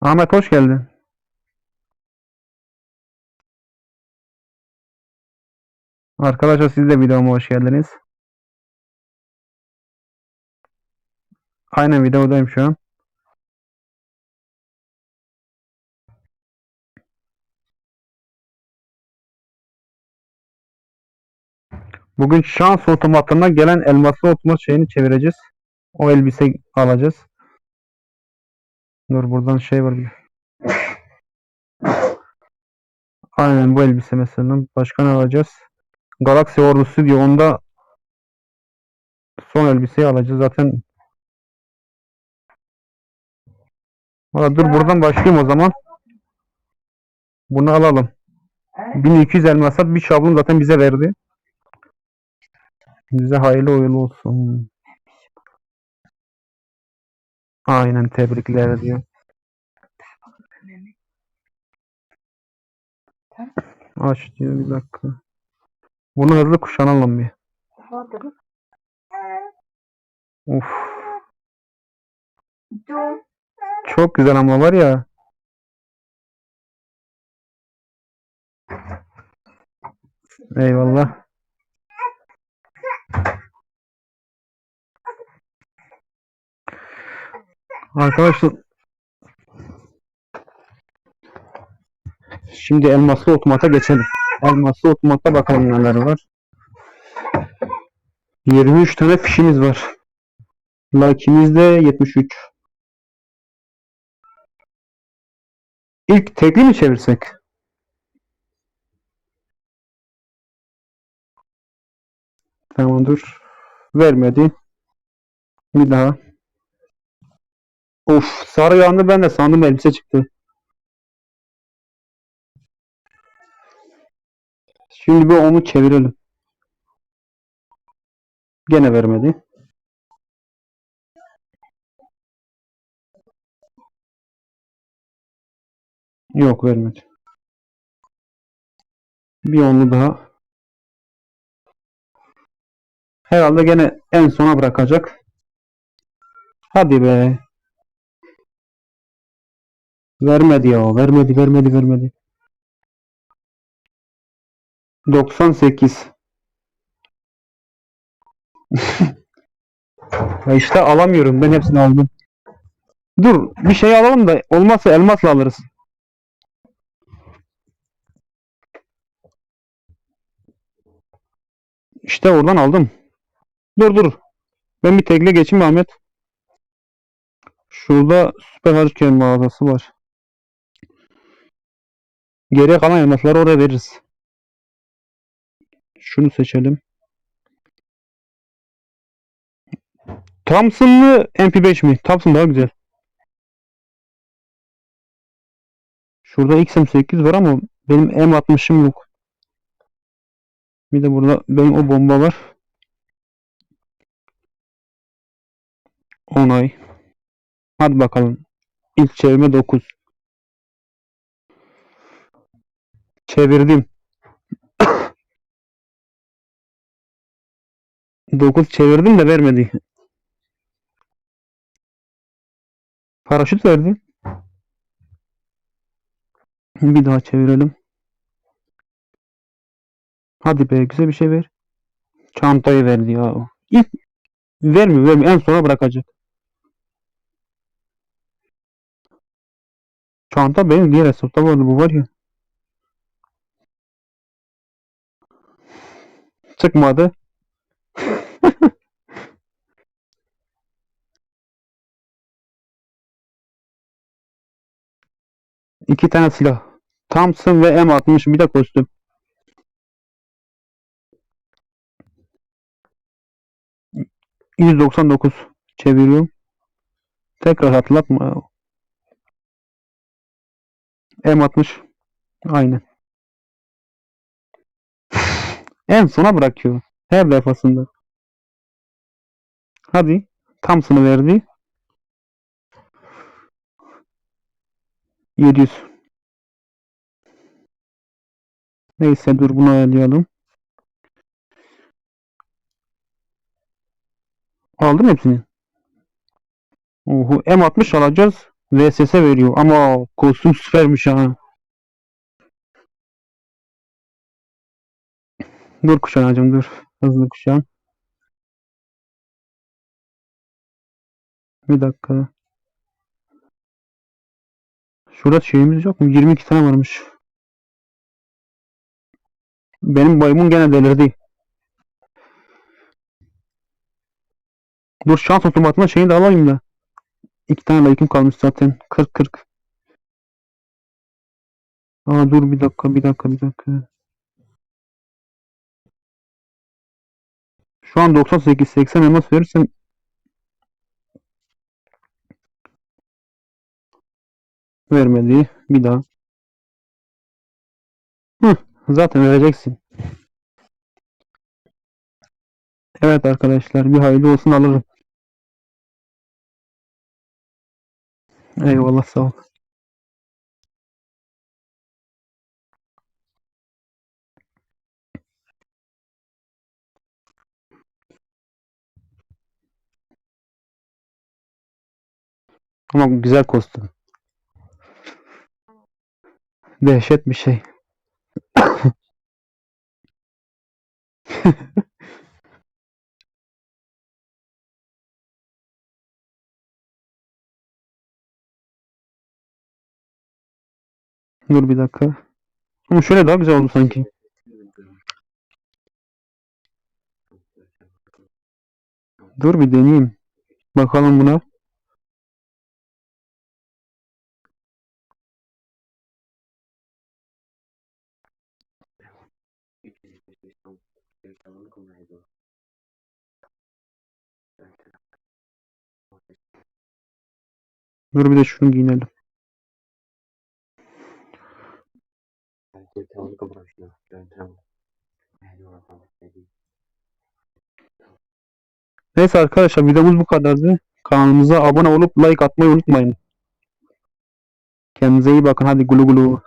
Ahmet hoş geldin. Arkadaşlar siz de videoma hoş geldiniz. Aynen videodayım şu an. Bugün şans otomatına gelen elmaslı otomat şeyini çevireceğiz. O elbise alacağız. Dur buradan şey var. bir. Aynen bu elbise mesela. Başka ne alacağız? Galaxy Ordusu diyor. Onda son elbiseyi alacağız. Zaten Valla dur buradan başlayayım o zaman. Bunu alalım. 1200 elmasat bir şablon zaten bize verdi. Bize hayırlı uğurlu olsun. Aynen tebrikler diyor. Aç diyor bir dakika. Bunu hızlı kuşanalım bir. Uf. Çok güzel ama var ya. Eyvallah. Arkadaşlar Şimdi elmaslı otomata geçelim. Elmaslı otomatta bakalım neler var. 23 tane fişimiz var. Lucky'miz de 73. İlk tekli mi çevirsek? Tamam dur. Vermedi. Bir daha. Of sarı yandı ben de sandım elbise çıktı. Şimdi bir onu çevirelim. Gene vermedi. Yok vermedi. Bir onlu daha. Herhalde gene en sona bırakacak. Hadi be. Vermedi ya. Vermedi, vermedi, vermedi. 98. Ya işte alamıyorum. Ben hepsini aldım. Dur, bir şey alalım da olmazsa elmasla alırız. İşte oradan aldım. Dur dur. Ben bir tekle geçeyim Ahmet. Şurada süper harika mağazası var. Geriye kalan elmasları oraya veririz. Şunu seçelim. Thompson mı MP5 mi? Thompson daha güzel. Şurada XM8 var ama benim M60'ım yok. Bir de burada benim o bomba var. Onay. Hadi bakalım. İlk çevirme 9. Çevirdim. 9 çevirdim de vermedi. Paraşüt verdi. Bir daha çevirelim. Hadi be güzel bir şey ver. Çantayı verdi ya. İlk vermiyor vermiyor. En sona bırakacak. Çanta benim diğer hesapta vardı bu var ya. Çıkmadı. İki tane silah. Thompson ve M60 bir de kostüm. %99 çeviriyorum. Tekrar hatırlatma. M60 aynen. En sona bırakıyor. Her defasında. Hadi. Thompson'ı verdi. 700. Neyse dur bunu ayarlayalım. Aldım hepsini. Oho M60 alacağız. VSS veriyor ama kostüm süpermiş ha. Dur kuşanacağım dur. Hızlı kuşan. Bir dakika. Şurada şeyimiz yok mu? 22 tane varmış. Benim maymun gene delirdi. Dur şans otomatına şeyi de alayım da. İki tane like'ım kalmış zaten. 40 40. Aa dur bir dakika bir dakika bir dakika. Şu an 98 80 elmas verirsem vermedi. Bir daha. Hı, zaten vereceksin. Evet arkadaşlar bir hayırlı olsun alırım. Eyvallah sağ ol. Ama güzel kostüm. Dehşet bir şey. Dur bir dakika. Ama şöyle daha güzel oldu sanki. Dur bir deneyeyim. Bakalım buna. Dur bir de şunu giyinelim. Neyse arkadaşlar videomuz bu kadardı. Kanalımıza abone olup like atmayı unutmayın. Kendinize iyi bakın. Hadi gulu gulu.